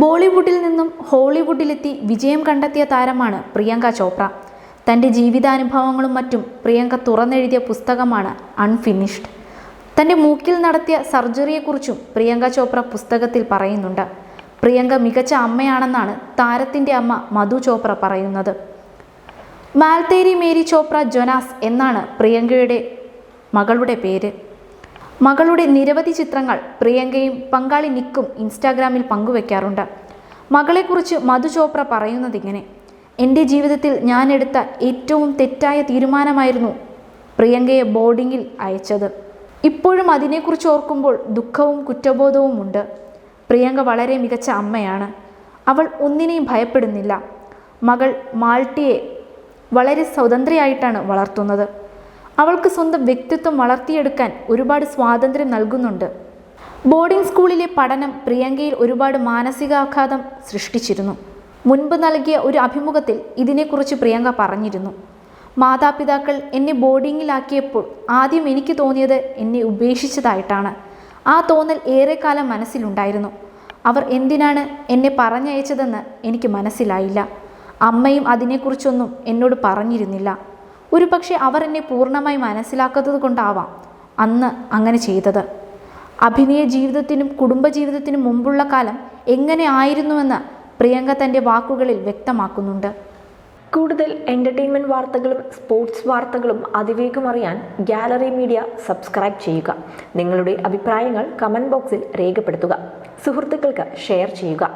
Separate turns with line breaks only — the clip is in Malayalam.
ബോളിവുഡിൽ നിന്നും ഹോളിവുഡിലെത്തി വിജയം കണ്ടെത്തിയ താരമാണ് പ്രിയങ്ക ചോപ്ര. തന്റെ ജീവിതാനുഭവങ്ങളും മറ്റും പ്രിയങ്ക തുറന്നെഴുതിയ പുസ്തകമാണ് അൺഫിനിഷ്ഡ് തന്റെ മൂക്കിൽ നടത്തിയ സർജറിയെക്കുറിച്ചും പ്രിയങ്ക ചോപ്ര പുസ്തകത്തിൽ പറയുന്നുണ്ട്. പ്രിയങ്ക മികച്ച അമ്മയാണെന്നാണ് താരത്തിന്റെ അമ്മ മധു ചോപ്ര പറയുന്നത്. മാൽത്തേരി മേരി ചോപ്ര ജൊനാസ് എന്നാണ് പ്രിയങ്കയുടെ മകളുടെ പേര്. മകളുടെ നിരവധി ചിത്രങ്ങൾ പ്രിയങ്കയും പങ്കാളി നിക്കും ഇൻസ്റ്റാഗ്രാമിൽ പങ്കുവെക്കാറുണ്ട്. മകളെക്കുറിച്ച് മധു ചോപ്ര പറയുന്നതിങ്ങനെ? എന്റെ ജീവിതത്തിൽ ഞാൻ എടുത്ത ഏറ്റവും തെറ്റായ തീരുമാനമായിരുന്നു പ്രിയങ്കയെ ബോർഡിങ്ങിൽ അയച്ചത്. ഇപ്പോഴും അതിനെക്കുറിച്ച് ഓർക്കുമ്പോൾ ദുഃഖവും കുറ്റബോധവും ഉണ്ട്. പ്രിയങ്ക വളരെ മികച്ച അമ്മയാണ്. അവൾ ഒന്നിനെയും ഭയപ്പെടുന്നില്ല. മകൾ മാൾട്ടിയെ വളരെ സ്വതന്ത്രയായിട്ടാണ് വളർത്തുന്നത്. അവൾക്ക് സ്വന്തം വ്യക്തിത്വം വളർത്തിയെടുക്കാൻ ഒരുപാട് സ്വാതന്ത്ര്യം നൽകുന്നുണ്ട്. ബോർഡിംഗ് സ്കൂളിലെ പഠനം പ്രിയങ്കയിൽ ഒരുപാട് മാനസികാഘാതം സൃഷ്ടിച്ചിരുന്നു. മുൻപ് നൽകിയ ഒരു അഭിമുഖത്തിൽ ഇതിനെക്കുറിച്ച് പ്രിയങ്ക പറഞ്ഞിരുന്നു. മാതാപിതാക്കൾ എന്നെ ബോർഡിങ്ങിലാക്കിയപ്പോൾ ആദ്യം എനിക്ക് തോന്നിയത് എന്നെ ഉപേക്ഷിച്ചതായിട്ടാണ്. ആ തോന്നൽ ഏറെക്കാലം മനസ്സിലുണ്ടായിരുന്നു. അവർ എന്തിനാണ് എന്നെ പറഞ്ഞയച്ചതെന്ന് എനിക്ക് മനസ്സിലായില്ല. അമ്മയും അതിനെക്കുറിച്ചൊന്നും എന്നോട് പറഞ്ഞിരുന്നില്ല. ഒരു പക്ഷേ അവർ എന്നെ പൂർണമായി മനസ്സിലാക്കാത്തത് കൊണ്ടാവാം. അന്ന് അങ്ങനെ ചെയ്തത്. അഭിനയ ജീവിതത്തിനും കുടുംബജീവിതത്തിനും മുമ്പുള്ള കാലം എങ്ങനെ ആയിരുന്നുവെന്ന് പ്രിയങ്ക തന്റെ വാക്കുകളിൽ വ്യക്തമാക്കുന്നുണ്ട്.
കൂടുതൽ എന്റർടൈൻമെന്റ് വാർത്തകളും സ്പോർട്സ് വാർത്തകളും അതിവേഗം അറിയാൻ ഗാലറി മീഡിയ സബ്സ്ക്രൈബ് ചെയ്യുക. നിങ്ങളുടെ അഭിപ്രായങ്ങൾ കമന്റ് ബോക്സിൽ രേഖപ്പെടുത്തുക. സുഹൃത്തുക്കൾക്ക് ഷെയർ ചെയ്യുക.